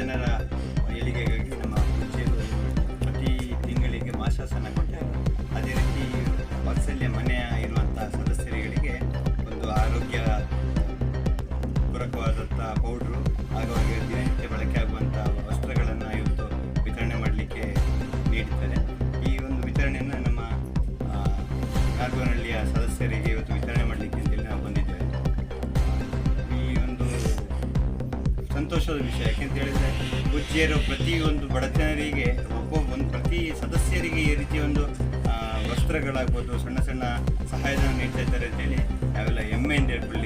ಜನರ ಏಳಿಗೆಗಾಗಿ ನಮ್ಮ ಕ್ಷೇತ್ರದಲ್ಲಿ ಪ್ರತಿ ತಿಂಗಳಿಗೆ ಮಾಶಾಸನ ಕೊಟ್ಟೆ. ಅದೇ ರೀತಿ ವಾತ್ಸಲ್ಯ ಮನೆಯ ಇರುವಂಥ ಸದಸ್ಯರುಗಳಿಗೆ ಒಂದು ಆರೋಗ್ಯ ಪೂರಕವಾದಂಥ ಪೌಡ್ರು ಹಾಗಾಗಿ ದಿನನಿತ್ಯ ಬಳಕೆ ಆಗುವಂಥ ವಸ್ತ್ರಗಳನ್ನು ಇವತ್ತು ವಿತರಣೆ ಮಾಡಲಿಕ್ಕೆ ನೀಡಿದ್ದಾರೆ. ಈ ಒಂದು ವಿತರಣೆಯನ್ನು ನಮ್ಮ ಕಾರ್ಗೋನಹಳ್ಳಿಯ ಸದಸ್ಯರಿಗೆ ಇವತ್ತು ಸಂತೋಷದ ವಿಷಯ. ಯಾಕೆಂತ ಹೇಳಿದ್ರೆ, ಗುಜ್ಜಿಯರು ಪ್ರತಿಯೊಂದು ಬಡತನರಿಗೆ ಒಬ್ಬ ಒಂದು ಪ್ರತಿ ಸದಸ್ಯರಿಗೆ ಈ ರೀತಿಯ ಒಂದು ವಸ್ತ್ರಗಳಾಗ್ಬೋದು, ಸಣ್ಣ ಸಣ್ಣ ಸಹಾಯಧನ ನೀಡ್ತಾ ಇದ್ದಾರೆ ಅಂತೇಳಿ ನಾವೆಲ್ಲ ಹೆಮ್ಮೆಯಿಂದ ಹೇಳ್ಕೊಳ್ಳಿಕ್ಕೆ